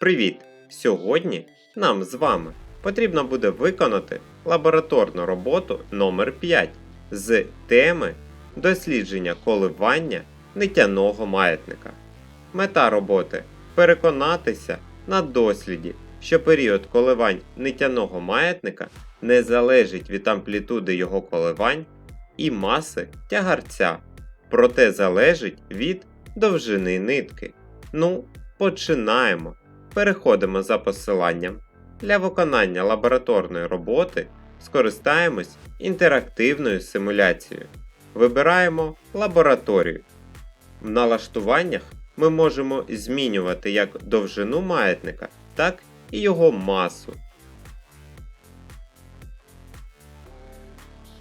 Привіт! Сьогодні нам з вами потрібно буде виконати лабораторну роботу номер 5 з теми дослідження коливання нитяного маятника. Мета роботи переконатися на досліді, що період коливань нитяного маятника не залежить від амплітуди його коливань і маси тягарця, проте залежить від довжини нитки. Ну, починаємо. Переходимо за посиланням. Для виконання лабораторної роботи скористаємось інтерактивною симуляцією. Вибираємо лабораторію. В налаштуваннях ми можемо змінювати як довжину маятника, так і його масу.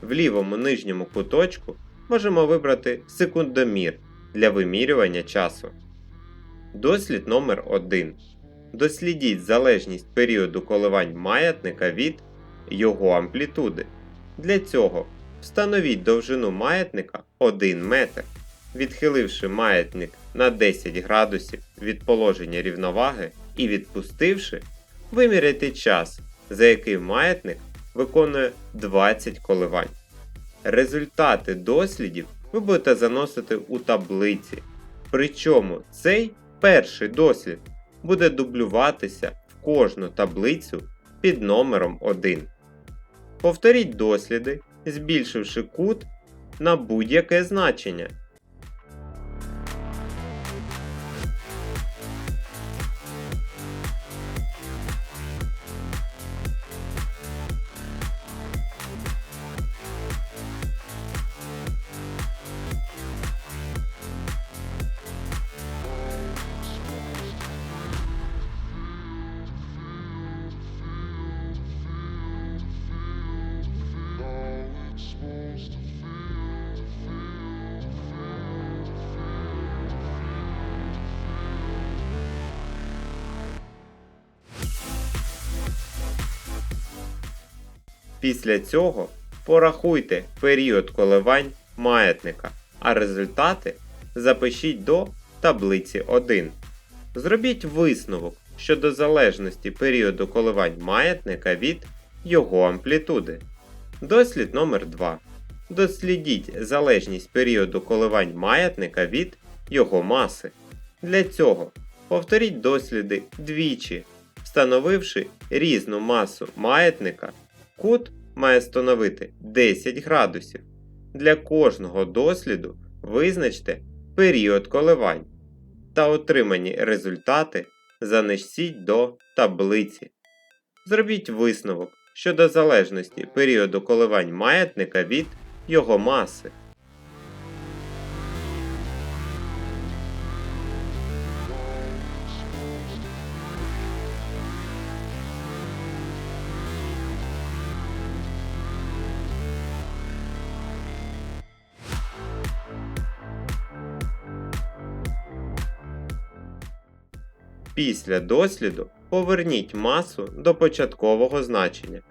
В лівому нижньому куточку можемо вибрати секундомір для вимірювання часу. Дослід номер 1 Дослідіть залежність періоду коливань маятника від його амплітуди. Для цього встановіть довжину маятника 1 метр. Відхиливши маятник на 10 градусів від положення рівноваги і відпустивши, виміряйте час, за який маятник виконує 20 коливань. Результати дослідів ви будете заносити у таблиці. Причому цей перший дослід буде дублюватися в кожну таблицю під номером 1. Повторіть досліди, збільшивши кут на будь-яке значення. Після цього порахуйте період коливань маятника, а результати запишіть до таблиці 1. Зробіть висновок щодо залежності періоду коливань маятника від його амплітуди. Дослід номер 2. Дослідіть залежність періоду коливань маятника від його маси. Для цього повторіть досліди двічі, встановивши різну масу маятника Кут має становити 10 градусів. Для кожного досліду визначте період коливань та отримані результати занесіть до таблиці. Зробіть висновок щодо залежності періоду коливань маятника від його маси. Після досліду поверніть масу до початкового значення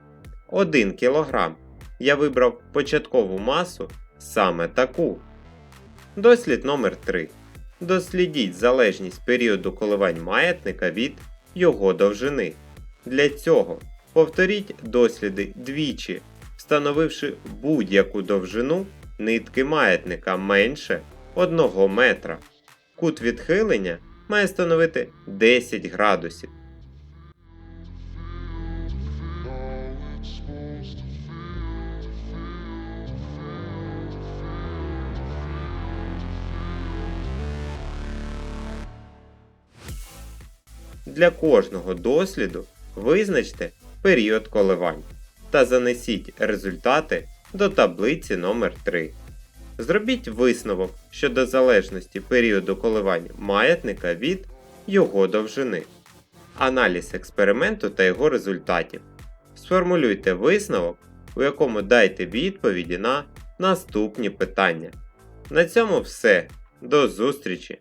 1 кг. Я вибрав початкову масу саме таку. Дослід номер 3 Дослідіть залежність періоду коливань маятника від його довжини. Для цього повторіть досліди двічі, встановивши будь-яку довжину нитки маятника менше 1 метра. Кут відхилення має становити 10 градусів. Для кожного досліду визначте період коливань та занесіть результати до таблиці номер 3 Зробіть висновок щодо залежності періоду коливань маятника від його довжини. Аналіз експерименту та його результатів. Сформулюйте висновок, у якому дайте відповіді на наступні питання. На цьому все. До зустрічі!